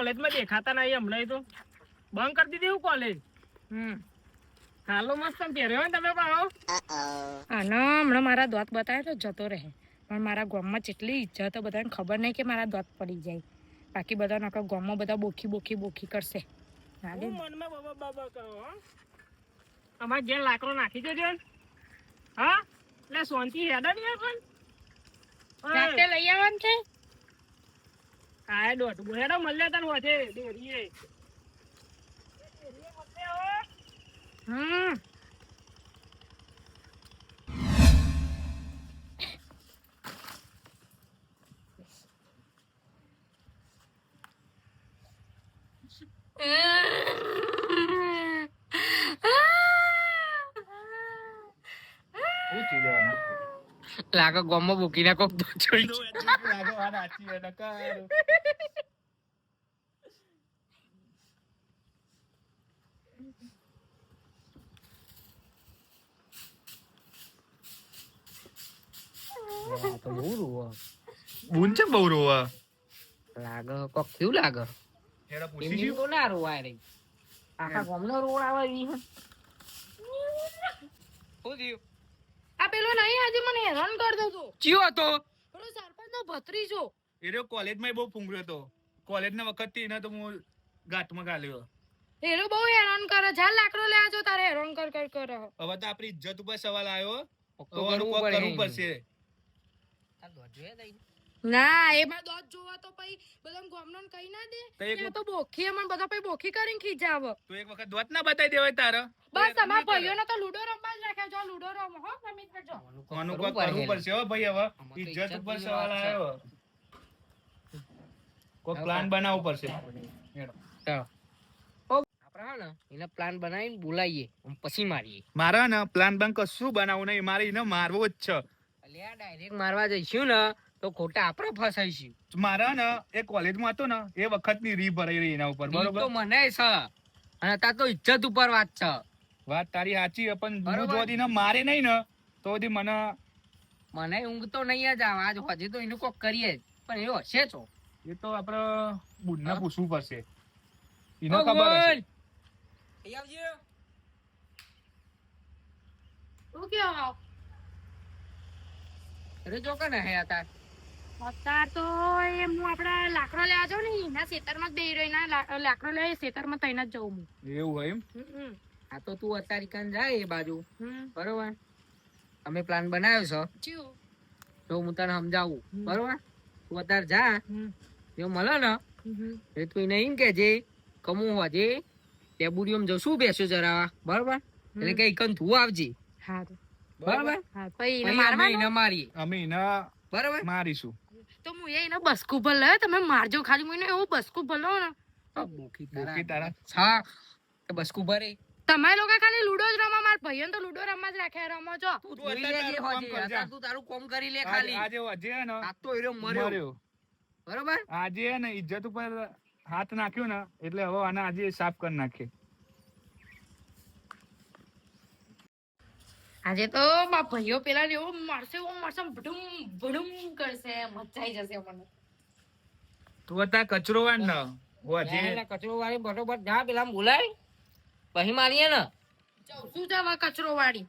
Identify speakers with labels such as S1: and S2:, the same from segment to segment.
S1: કોલેજમાં દેખાતા નહીં હમણાં તો. બંધ કરી દીધી હું કોલેજ.
S2: હમ.
S1: હાલો મસ્ત પહેર્યો ને તમે પણ આવો.
S2: હમણાં મારા દોત બતાવે તો જતો રહે. પણ મારા ગામમાં જેટલી ઈજ્જત બધાને ખબર નહીં કે મારા દોત પડી જાય. બાકી બધા નકર ગામમાં બધા બોખી બોખી બોખી કરશે. હાલે
S1: હું
S2: ને.
S1: મનમાં બાબા બાબા કરો હો. અમારે જે લાકડો નાખી દેજો ને. હા? એટલે સોનથી હેડા નહીં પણ.
S2: રાતે લઈ આવવાનું છે?
S1: કાય દોઢ હેડો મળ્યા તને વધે ડેરીએ ડેરીએ મળ્યા હો.
S2: હમ
S3: શું ચી લેવાના?
S2: લાગે ગોમમાં બોકીને કોક તો જોઈ
S3: તો એ ચીક લાગે, આ નાચી હોય નકર.
S2: તો બહુ રૂવો
S3: બુન છે બહુ રોવા
S2: લાગે કોક કેવું લાગે
S3: હેડા પૂછી
S2: એમની
S3: છું
S2: તો ના રોવાય રે આખા ગામનો રોડ આવે ઈ હે.
S3: શું થયું
S2: આ પેલો નહીં આજે મને હેરાન કરતો હતો
S4: ચિયો હતો
S2: પેલો સરપંચ નો ભત્રીજો
S3: એ રહ્યો કોલેજમાં બહુ ફૂંગર્યો હતો. વખતથી એને તો હું ગાંઠમાં ગાલ્યો.
S2: એનો બહુ હેરાન કરે જા લાકડો લેવા આજો તારે હેરાન કર કર કર.
S3: હવે તો આપણી ઇજ્જત ઉપર સવાલ આવ્યો.
S4: કરવું
S3: કોક
S4: પડે.
S3: કરવું પડશે
S2: ના એમાં દોત જોવા તો પછી બધા ગોમનો કઈ ના દે.
S3: તો એક
S2: કે તો બોખી અમન બધા પછી બોખી કરીને ખીજાવ.
S3: તો એક વખત દોત ના બતાવી દેવાય તારે.
S2: બસ તમારા ભાઈઓને તો લુડો રમવા જ રાખ્યા જો લુડો રમો હો તમે જો.
S3: કોનું કોક કરવું પડશે હો ભાઈ હવે. ઇજ્જત ઉપર સવાલ આવ્યો. કોક પ્લાન બનાવવો પડશે?
S4: એને પ્લાન બનાવીને બોલાવીએ પછી મારીએ.
S3: મારા ને પ્લાન બંક કશું બનાવવું નહીં? મારે એને મારવો જ છે.
S4: ડાયરેક્ટ મારવા જઈશું ને. તો ખોટા આપણે ફસાઈશું.
S3: મારા ને એ કોલેજમાં હતો ને એ વખતની રી ભરાઈ રહી એના ઉપર
S4: તો
S3: બરોબર?
S4: મને છે. અને તાર તો ઇજ્જત ઉપર વાત છે.
S3: વાત તારી સાચી પણ. જો ને મારે નહીં ને તો બધી મને
S4: મને ઊંઘ તો નહીં જ આવે. આજ હજી તો એનું કોક કરીએ. જ પણ એ હશે છો
S3: એ તો આપણે
S4: બુડને?
S3: પૂછવું પડશે. એનો ખબર હશે.
S4: આવજે.
S2: તું
S4: અરે જો કે ને હે તાર.
S2: અત્યાર તો એમ હું આપડા લાકડો લેવા જાઉં ને એના ખેતરમાં જ બે હિરોઈના લાકડો લે ખેતરમાં તઈને જ જાઉં હું.
S3: એવું હોય એમ?
S4: આ તો તું અત્યારે કાન જાય એ બાજુ. બરોબર? અમે પ્લાન બનાવ્યો છે? તો હું તને સમજાવું. બરોબર? તું અત્યારે જા. જો મળે ને. એ તું એને એમ કેજે કમું હોજે ટેબુડિયમ જશું બેસો જરાવા બરોબર? એટલે કે કન તું આવજે. બરોબર? અમે? એને મારીએ.
S3: અમે એને
S4: બરોબર?
S3: મારીશું.
S2: તો હું એને બસકુ ભલે તમે મારજો ખાલી મને એવું બસકુ ભલો ને.
S4: બોકી
S3: બોકી તારા
S4: હા બસકું ભરે.
S2: તમે લોકો ખાલી લુડો જ રમો માર ભાઈઓને તો લુડો રમવા જ રાખ્યા રમો છો.
S4: તું
S3: તારું કામ
S4: કરી લે ખાલી.
S3: આજે આજે હે ને.
S4: આ તો એરો મર્યો. બરોબર?
S3: આજે હે ને ઇજ્જત ઉપર હાથ નાખ્યો ને એટલે હવે આને આજે સાફ કરી નાખીએ
S2: આજે તો મારા ભાઈઓ પેલા ને એવું મારશે એવો મારશે ભડુમ ભડુમ કરશે મચાઈ જશે મને.
S3: તું હતા કચરો વાળ ન હું હજી
S4: કચરો વાળી બરોબર જા પેલા બોલાય. પછી મારીએ ને.
S2: જાઉં શું જવા કચરો વાળી.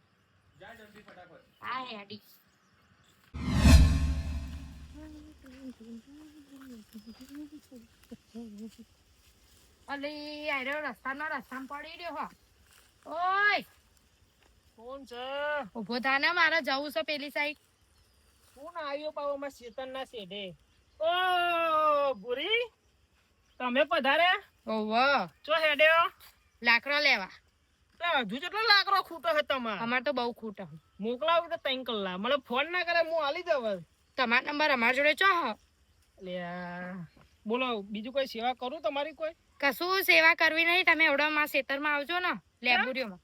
S2: હા હેડી અલી આયરો રસ્તાનો રસ્તામાં પડી રહ્યો હો. ઓય!
S1: કોણ છે?
S2: ઊભો થા ને મારે જવું છે પેલી સાઈડ
S1: કોણ આવ્યો પાવો માં શેતન ના શેઢે? ઓ ગુરી તમે પધારે?
S2: ઓવો
S1: ચો હેડ્યો
S2: લાકડો લેવા.
S1: હજુ જેટલો લાકડો ખૂટો છે તમારે.
S2: અમાર તો બહુ ખૂટો.
S1: મોકલાવું તો ત્રણ કલાક. મને ફોન ના કરે હું આલી દઉં
S2: તમારો નંબર અમાર જોડે ચો હ?
S1: લે બોલો બીજું કોઈ સેવા કરું તમારી કોઈ?
S2: કશું સેવા કરવી નહીં. તમે એવડો માં ખેતરમાં આવજો ને લેબુરીઓમાં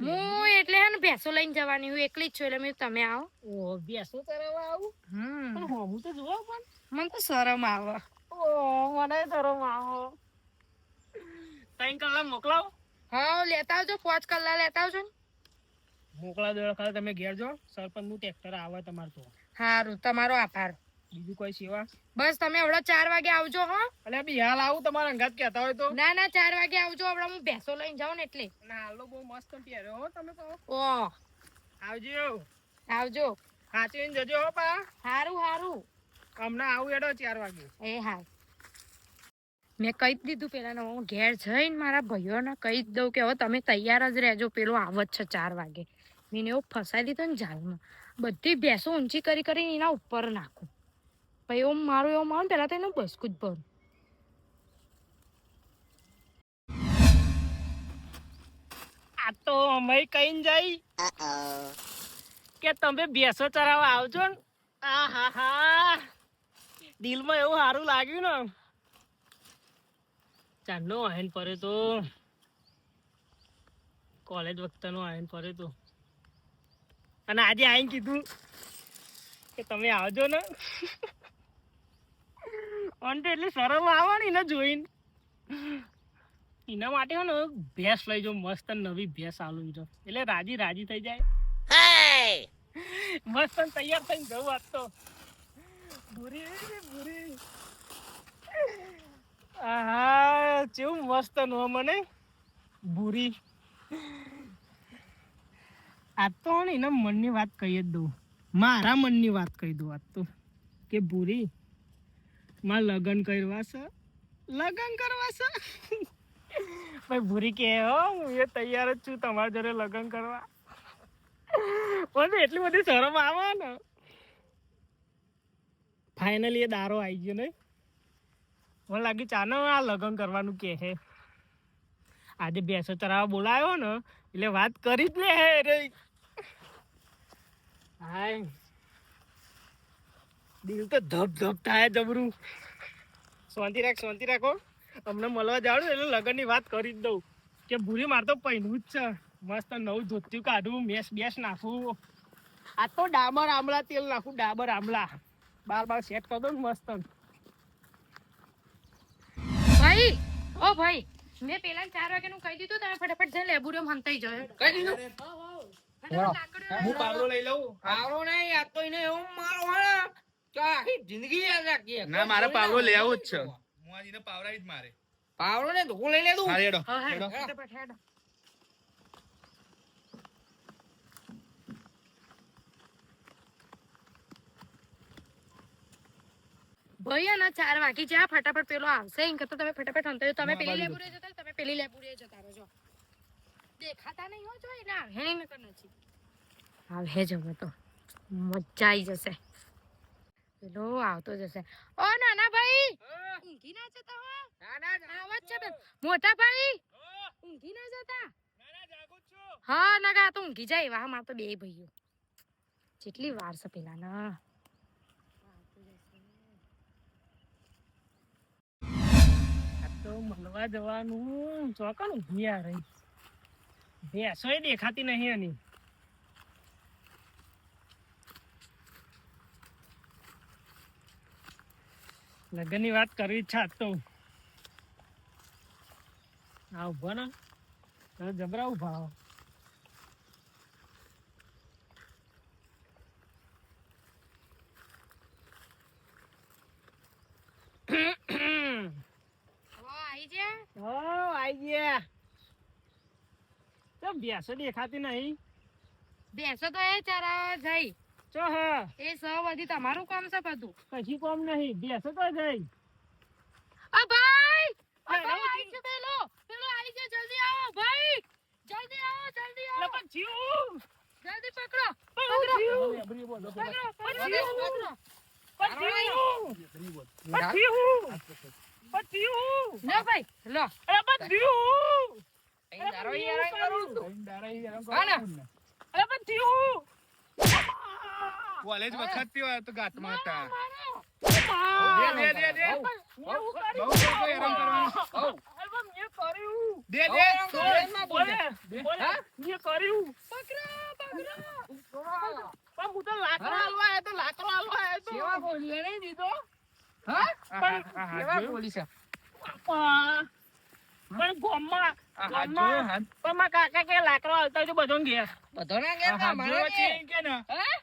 S2: હું એટલે હે ને ભેંસો લઈને જવાની હું એકલી જ છું એટલે મેં તમે આવો.
S1: ઓ ભેંસો તરવા આવું?
S2: હમ.
S1: પણ હું તો જોવા પણ.
S2: મને તો શરમ આવે.
S1: ઓ મને શરમ આવે. ત્રણ કલાક મોકલાવો.
S2: હા લેતા આવજો પાંચ કલાક લેતા આવજો ને.
S1: મોકલા દો ખાલી તમે ઘેર જો સરપંચનું ટ્રેક્ટર આવે તમારે તો.
S2: સારું તમારો આભાર.
S1: બીજું કોઈ સેવા?
S2: બસ તમે હમણાં ચાર વાગે આવજો હો.
S1: અલે બી હાલ આવું તમારા અંગાત કહેતા હોય તો.
S2: ના ના ચાર વાગે આવજો. હમણાં હું ભેંસો લઈને જાઉં ને એટલે.
S1: ના હાલો બહુ મસ્ત પહેર્યો હો તમે કહો
S2: ઓ.
S1: આવજો.
S2: આવજો.
S1: સાચવીને જજો હો પા.
S2: હારું હારું.
S1: હમણાં આવું એડો ચાર વાગે.
S2: એ હા મેં કહી દીધું પેલા હું ઘેર જઈને મારા ભાઈઓને કહી જ દઉં કે હવે તમે તૈયાર જ રહેજો. પેલો આવત છે ચાર વાગે. મેં એવું ફસાઈ દીધો ને જાલમાં બધી ભેંસો ઊંચી કરી કરીને એના ઉપર નાખું. પછી એવું મારું એવું માનું પેલા તો એનું બસકું જ ભરું.
S1: આ તો અમે કઈ જઈ કે તમે ભેંસો ચરાવવા આવજો ને. આ હા. હા દિલમાં એવું સારું લાગ્યું ને. ચાંદનો આયન પડે તો. કોલેજ વખતનો આયન પડે તો. અને આજે આઈને કીધું કે તમે આવજો ને. અને તો એટલી આવવાની આવે ને જોઈને. એના માટે હે ને ભેંસ લઈ જાઉં મસ્ત નવી ભેંસ આલું જો એટલે રાજી રાજી થઈ જાય. મસ્ત તૈયાર થઈને જવું આજ તો. ભૂરી ભૂરી આહા કેવું મસ્ત નો મને. ભૂરી. આ તો એના મનની વાત કહી જ દઉં. મારા મનની વાત કહી દઉં આજ તો. કે ભૂરી. માં લગ્ન કરવા છે? લગ્ન કરવા છે? ભાઈ ભૂરી કે, હો, હું એ તૈયાર જ છું તમારા જોડે લગ્ન કરવા. મને એટલી બધી શરમ આવે ને. ફાઇનલી એ દારો આવી ગયો ને. મને લાગ્યું ચાનો આ લગ્ન કરવાનું કે હે. આજે ભેંસો ચરાવવા બોલાયો ને, એટલે વાત કરી જ લે રે. હાય. દિલ તો ધબ ધબ થાય જબરું. શાંતિ રાખ શાંતિ રાખો અમને મળવા જાવ એટલે લગ્નની વાત કરી જ દઉં. કે ભૂરી માર તો પહેરવું જ છે. મસ્ત નવું ધોત્યું કાઢું મેસ બેસ નાખું. આ તો ડાબર આમલા તેલ નાખું ડાબર આમલા બાર બાર સેટ કરી દઉં ને મસ્ત.
S2: ભાઈ ઓ ભાઈ મેં પેલા ચાર વાગ્યાનું કહી દીધું તમે ફટાફટ જઈને લેબુરિયમ હંતાઈ જાઓ
S4: કહી દીધું.
S3: હું પાવડો લઈ લઉં.
S4: પાવડો નહીં આ તો એને એવું મારો હે. કે આખી જિંદગી યાદ રાખીએ.
S3: ના મારે પાવડો લેવો જ છે. મુઆજીને પાવરાઈ જ મારે.
S4: પાવડો ને ધોકો લઈ લેતું.
S3: હા હેડો.
S2: હા. હા હેડો. ભાઈ ના ચાર વાગી જ્યાં ફટાફટ પેલો આવશે. એમ કરતા તમે ફટાફટ અંતર. તમે પેલી લેબુરે જતા તમે પેલી લેબુરે જતા રહેજો દેખાતા નહીં હો જો એટલે આવે નહીં નકર નથી આવે હવે તો. મજા આવી જશે. પેલો આવતો જશે. ઓ નાના ભાઈ! ઊંઘી ના જતા હો? આવાજ છે મોટા ભાઈ! ઊંઘી ના જતા? હા ના કા તો ઊંઘી જાય વાહ માર તો બે ભાઈઓ. જેટલી વાર છે પેલા ના
S1: તો મળવા જવાનું. ચોકન ઊંઘી આ રહી. ભેંસો દેખાતી નહીં એની. લગ્નની વાત કરવી જ છે તો. આ ઊભો ને. તમે જબરા ઊભા હો. ભેંસો દેખાતી નહીં?
S2: બેસો તો એ ચારા જઈ.
S1: ચો હા
S2: એ સૌ બધી તમારું કામ છે બધું
S1: કશું કોમ નહીં બેસો તો જઈ
S2: આ ભાઈ આ ભાઈ આઈ છે પેલો પેલો આઈ છે જલ્દી આવો ભાઈ જલ્દી આવો જલ્દી આવો
S1: પણ થયું.
S2: જલ્દી પકડો પકડો
S1: થયું.
S2: પકડો
S1: પણ
S2: પકડો
S1: થયું.
S2: પકડો
S1: પણ થયું. પણ થયું. પણ થયું.
S2: લો ભાઈ લો
S1: અરે પણ થયું.
S4: અહીં દારો યાર કરું છું
S2: હા ને?
S1: અરે પણ થયું.
S3: કોલેજ વખતથી હોય તો ગાંઠમાં હતા
S1: આ.
S3: દે દે દે દે
S1: મેં એવું કર્યું.
S3: બહુ ખોટો હેરાન કરવાનો.
S1: અરે પણ મેં કર્યું.
S3: દે દે
S1: બોલે, બોલે, બોલે.
S4: હા?
S1: મેં કર્યું.
S2: પકડો પકડો
S1: પણ હું તો લાકડો હાલવા આવ્યો તો લાકડો હાલવા આવ્યો તો.
S4: સેવા બોલી
S1: એ નહીં દીધો.
S4: હા
S1: પણ
S3: આ હાથ
S4: સેવા
S3: જોયો?
S4: બોલી છે.
S1: પણ પણ ગોમમાં ગોમમાં? પણ કાકા કે લાકડો હાલતા હોય તો બધો ઘેર.
S4: બધો ના
S3: જોયો
S4: કે
S3: ને. કે
S2: હે?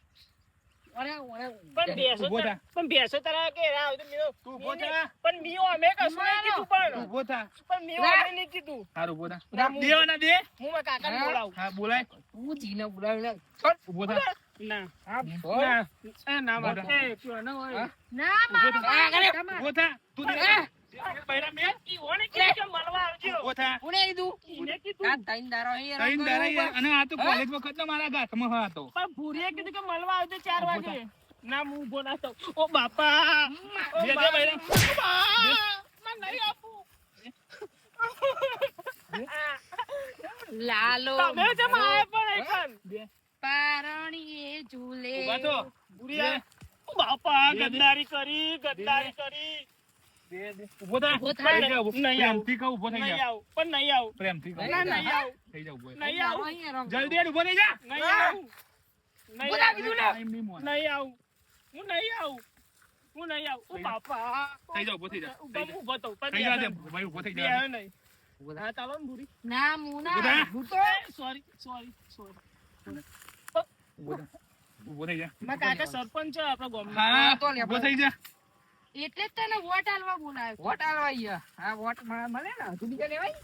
S1: પણ બેસો તારા-
S3: થા.
S1: પણ બેસો તારા કે ના, હવે તો મીઓ-
S3: તું ઊભો
S1: મીને-
S3: થા.
S1: પણ મીઓ અમે કશું નહીં કીધું પણ.
S3: ઊભો થા.
S1: પણ મીઓ
S4: ના.
S1: અમે નહીં કીધું.
S3: હારું ઊભો થા.
S1: ના, હું-
S3: દેવાના દે.
S1: હું મારા કાકાને
S4: હા?
S1: બોલાવું.
S3: હા બોલાય.
S4: તું જીને
S3: થા.
S1: ના.
S4: છોડ.
S1: ના. એ ના
S3: બોલો.
S1: ના. એ ના હોય.
S4: હા?
S2: ના મારો.
S3: ઊભો થા. તું તો તો
S1: ના હું ના થાઉં. ઓ બાપા. નહીં.
S2: લાલો
S1: તમે જેમ આયા પણ એકન.
S2: પારણીએ ઝૂલે.
S1: ભૂરીયા. બાપા. ગદ્દારી કરી ગદ્દારી કરી.
S3: દે. થા.
S2: ઊભો થા.
S1: નહીં આવ
S3: પ્રેમથી કહું, ઊભો થઈ
S1: નહીં આવ પણ નહીં આવ
S3: પ્રેમથી કહું.
S1: ના નહીં આવ
S3: થઈ જા, ઊભો
S1: નહીં આવું
S3: જલ્દી ઊભો થઈ જા.
S1: નહીં આવ નહીં આવું.
S3: નહીં
S1: આવ હું નહીં આવ હું નહીં આવું ઓ બાપા
S3: થઈ જા, ઊભો થઈ જા.
S1: ઊભો. પણ
S3: થઈ જા, ભાઈ, ઊભો થઈ જા.
S1: નહીં. હા ચાલો ને ભૂરી
S2: ના
S3: હું ના.
S1: હું તો સોરી સોરી સોરી
S3: ઊભો થઈ જા.
S1: મા કાકા સરપંચ છે આપણા ગામના
S3: હા,
S4: તો લે,
S3: ઊભો થઈ જા.
S2: એટલે જ તને વોટ આલવા બોલાવ્યો
S4: વોટ આલવા અહીંયા. આ વોટ મળે ને હજુ બીજા લેવાય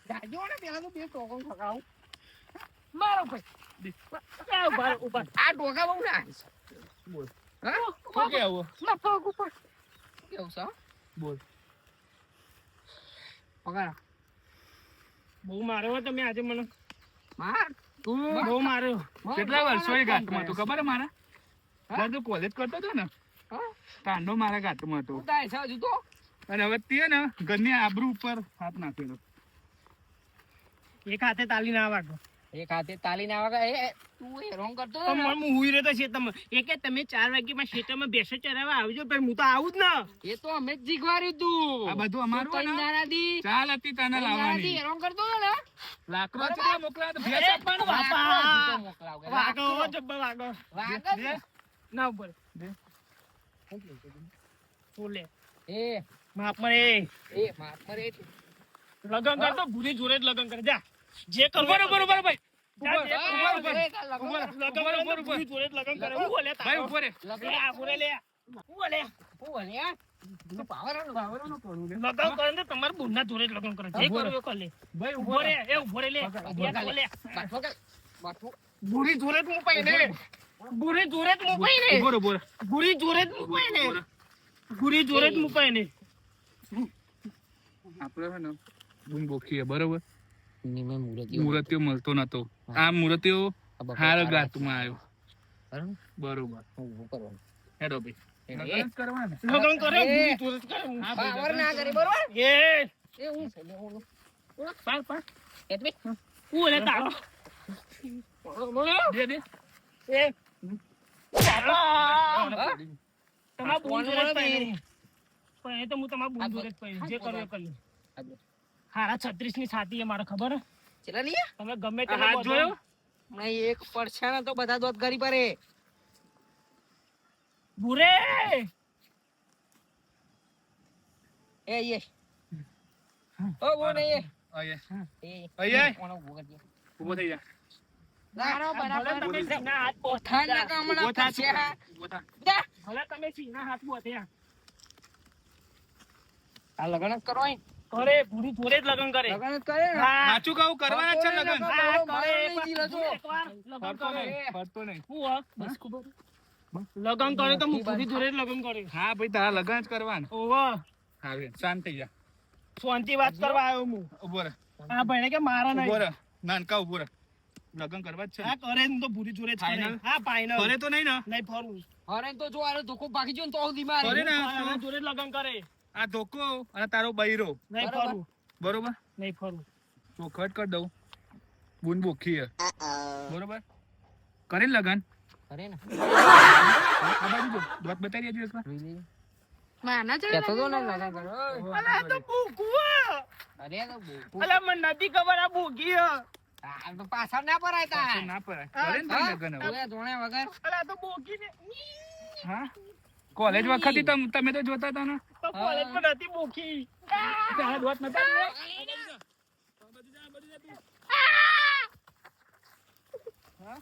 S1: હું હું હું
S2: મારો ભાઈ
S1: ઊભા.
S4: આ ટોકા બહુ ના
S3: બોલ.
S4: હા
S3: શું કે આવું?
S2: ના પગ ઉપર
S4: કેવું છે
S3: બોલ.
S4: પગાર.
S1: બહુ માર્યો તમે આજે મને.
S4: માર? તું?
S1: બહુ માર્યો.
S3: કેટલા વર્ષો એ ઘાટમાં હતું ખબર મારા? તું કોલેજ કરતો હતો ને? કાંડો મારા ઘાટમાં હતો. અને હવે તે ને ઘરની આબરૂ ઉપર હાથ નાખેલો.
S1: એક હાથે તાલી ના વાગો.
S4: એક હાથે તાલી ના વાગે એ તું એ રોંગ કરતો
S1: પણ હું હુઈ રહ્યો તો શેતરમાં. એ કે તમે ચાર વાગ્યામાં શેતરમાં બેસો ચરાવવા આવજો પણ હું તો આવું જ ને.
S4: એ તો અમે જ શીખવાડ્યું તું.
S3: આ બધું અમારું ને?
S4: ત્રણ
S3: ચાલ હતી તને લાવવાની.
S4: હેરાન કરતો ને?
S3: લાકડો કેટલા મોકલા તો ભેંસ
S1: એ
S3: આપવાનો.
S1: બાપા.
S4: મોકલાવ
S1: વાગો વાગો
S4: વાગે ને.
S1: ઉપર.
S3: દે.
S4: માર પર
S1: લગન કર તો ભૂરી જોડે જ લગન કરે. જા. જે
S3: કરો
S1: બરોબર
S3: બરોબર
S1: કરે.
S4: લગન. કર.
S1: કરે તો જ કરે.
S4: તું કરું
S1: કરે તો તમારે જોડે જ લગન કરે જે ઊભો એ કર
S3: ભાઈ
S1: ઊભો રે એ ઊભો રે લે
S3: ઊભો રે.
S1: એ બોલે
S4: બાટલો કે? બાટલો?
S1: ભૂરી જોડે જ હું પહેને ભૂરી જોડે જ હું પહેને
S3: ઊભો રહો, ઊભો રહો.
S1: ભૂરી જોડે જ હું પહેને
S3: ઊભો રહો.
S1: ભૂરી જોડે જ હું પહેને
S3: આપણે છે ને બૂમ બોખીએ બરોબર
S4: નિમે મુરતીઓ.
S3: મૂર્તિઓ મળતો નતો. આ મૂર્તિઓ હાર ગાતમાં આવ્યો.
S4: બરોબર?
S3: હેડો ભાઈ.
S1: હું.
S3: હા,
S4: પાવર ના કરે, બરોબર?
S1: એ.
S4: એ હું છે, લે, હું.
S1: પાડ પાડ.
S4: એટલે
S1: હું. બોલે તારો.
S3: દે, દે.
S1: એ. બાપા
S4: હા?
S1: તમારા જ પણ એ તો હું તમારા કરો એ કરી. હારા છત્રીસની છાતી એ મારે ખબર?
S4: ચલા નહીં
S1: તમે ગમે તે
S3: હાથ જોયો?
S4: નહીં એક પડછાણા તો બધા દોત કરી પરે
S1: બુરે
S4: એ યે ઓ વો ને એ.
S3: ઊભો થઈ જા.
S2: બરાબર
S1: તમે સીના હાથ. ભલે તમે સીના હાથ બોથ્યા.
S4: આ લગન કરો અહીં.
S1: કરે ભૂરી જોડે જ લગન કરે.
S4: લગન જ કરે
S3: સાચું કહું કરવાના છે લગન.
S1: કરે
S3: ફરતો નહીં ફરતો નહીં.
S1: હું હો? બસ ખબર. લગન કરે તો હું ભૂરી જોડે જ લગન કરે.
S3: હા ભાઈ તારા લગન જ કરવાના.
S1: ઓહો.
S3: હા ભાઈ, શાંત થઈ જા.
S1: શાંતિ વાત કરવા આવ્યો હું.
S3: ઊભો રહે.
S1: હા ભાઈને કે મારા
S3: ઊભો
S1: નહીં.
S3: રહે. નાનકા ઊભો રહે. લગન કરવા જ છે
S1: હા કરે તો ભૂરી જોડે જ કરે. હા ફાઈનલ.
S3: ફરે તો નહીં ને?
S1: નહીં ફરું.
S4: ફરે તો જો આરે ધોકો ભાગી જો ને તો હું મારે.
S3: ફરે ને?
S1: જોડે જ લગન કરે.
S3: આ ધોકો અને તારો બૈરો.
S1: નહીં
S4: બરાબર.
S1: ફરું.
S3: બરોબર?
S1: નહીં ફરું.
S3: ચોખટ કરી દઉં. બુન બોખી હે. બરોબર? કરે ને લગન?
S4: કરે ને.
S3: આ બાજુ જો. દોત બતાવી દેજો એકવાર.
S2: માના
S4: તો ને લગન કરો.
S1: અલા તો ભૂકું
S4: અરે તો બહુ.
S1: અલા મને નથી ખબર આ ભૂકી હે.
S4: આ તો ના પરાય
S3: પાછું
S4: તા.
S3: ના પડાય કરે ને લગન હવે?
S4: ધોણે વગર.
S1: અલા તો ભૂકી ને.
S3: હા? કોલેજ વખત તમે તો જોતા હતા ને?
S1: કોલેજ પણ હતી
S3: તારા દોત નતા હા,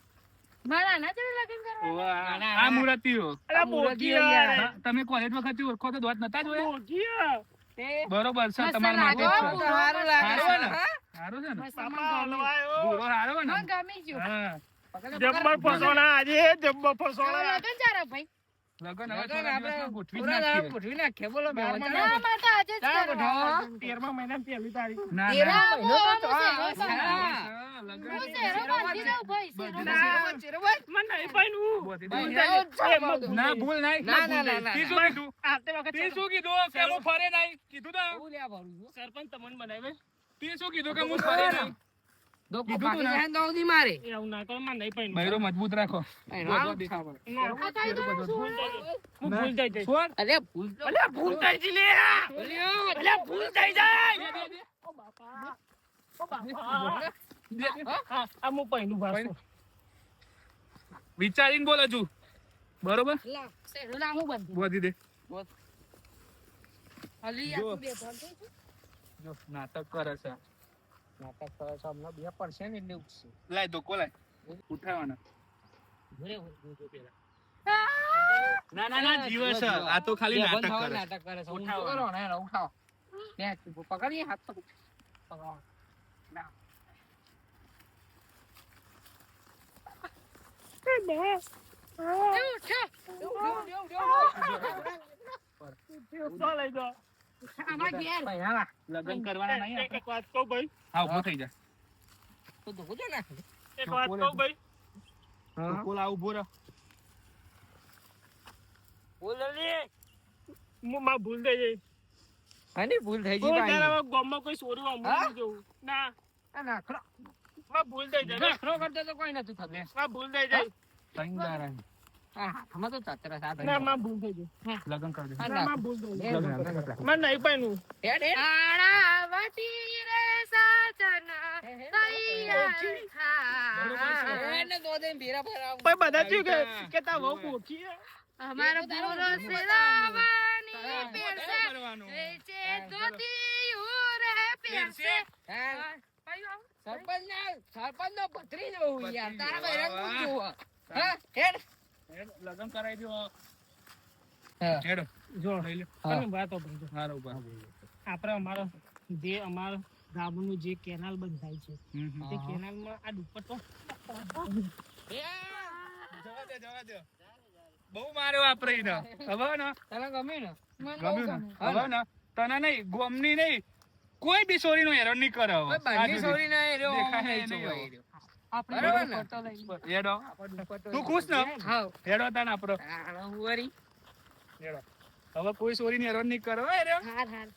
S3: તમે કોલેજ વખત ઓળખો તો દોત નતા જોયા બરોબર છે તમારે માટે
S4: સારું છે,
S3: ને? સારું ને?
S1: જબ્બર ફસોણા આજે જબ્બર
S2: ફસોડા
S1: ફસોણા
S2: ભાઈ?
S3: લગન હવે ગોઠવી નાખીએ.
S4: ગોઠવી નાખીએ, બોલો.
S2: ના તો આજે જ.
S1: મહિના પહેલી તારીખ.
S4: મહિનો તો.
S1: સરપંચ તમને બનાવે
S3: તે શું કીધું કે હું ફરે નહીં? મજબૂત રાખો.
S4: અરે, ભૂલ
S1: થઈ થઈ જાય
S3: વિચારીને બોલો છું બરોબર.
S2: બોધી
S3: દે નાટક કરે છે.
S4: નાટક કરે છે, હમણાં બે પડશે ને એટલે ઉઠશે.
S3: લાય ધોકો લાય
S4: પેલા.
S3: ના ના ના જીવે છે આ તો ખાલી નાટક કરે
S4: નાટક કરે છે.
S3: ઉઠાવો.
S4: કરો ને, ઉઠાવો. બે પકડીએ હાથ તો. પકડો. ના.
S2: એવું છે.
S1: તો લઈ દો
S2: આમાં ઘેર.
S4: ભાઈ, હા.
S3: લગ્ન કરવાના નહીં
S1: એક એક વાત કહું ભાઈ?
S3: હા ઊભો થઈ જા.
S4: તો ધોકો જો નાખે.
S1: એક વાત કહું ભાઈ?
S3: ધોકો લાવ ઊભો રહો.
S1: ભૂલ લે હું માં ભૂલ થઈ જાય
S4: આની ભૂલ થઈ ગઈ ભાઈ.
S1: ત્યારે હવે કોઈ સોરું
S4: હા?
S1: અમુક ના.
S4: આ.
S1: માં ભૂલ થઈ જાય.
S4: નાખડો કરતો તો કોઈ નથી થતું.
S1: માં ભૂલ થઈ જાય.
S4: હાથમાં તો ચતરા સાથ
S1: ના માં ભૂલ થઈ જાય
S3: લગ્ન કરી દે
S1: ના માં ભૂલ થઈ
S4: એ
S1: મને નહીં પાયનું
S4: હેડ, હેડ.
S2: રે સાજન તૈયાર થા.
S4: એને તો દે ભેરા ભેરા.
S1: ભાઈ બધા શું કે કે તા વહુ ભૂખી
S2: અમારો પૂરો સિલાવાની પેરસે વેચે ધોતિયું રે પેરસે
S4: હા.
S2: ભાઈ આવો.
S4: સરપંચ ના સરપંચ નો પથરી જવું યાર. તારા બૈરાગનું જોવા હા હેડ,
S3: લગ્ન કરાવી દો. હેડો
S1: જો
S3: લઈ લે
S1: વાત.
S3: હારો
S1: આપણે અમારો જે અમારો ગામનું જે કેનાલ બંધાય છે. તે કેનાલમાં આ દુપટ્ટો
S3: જવા દે જવા દે બહુ માર્યો આપણે હવે ને?
S4: તને ગમ્યું ને?
S3: ગમ્યું
S2: ગમે.
S3: ને હવે ને? તને નહીં ગોમની નહીં. કોઈ બી સોરી નો હેરાન નહીં કરે હવે.
S4: સોરી ને
S3: દેખાય
S4: નહીં
S2: આપણે.
S3: હેડો. તું ખુશ ને? હેડો તાન
S4: હુવારી.
S3: હેડો. હવે કોઈ સોરી ને હેરાન નહીં કરો
S2: હાર હાર.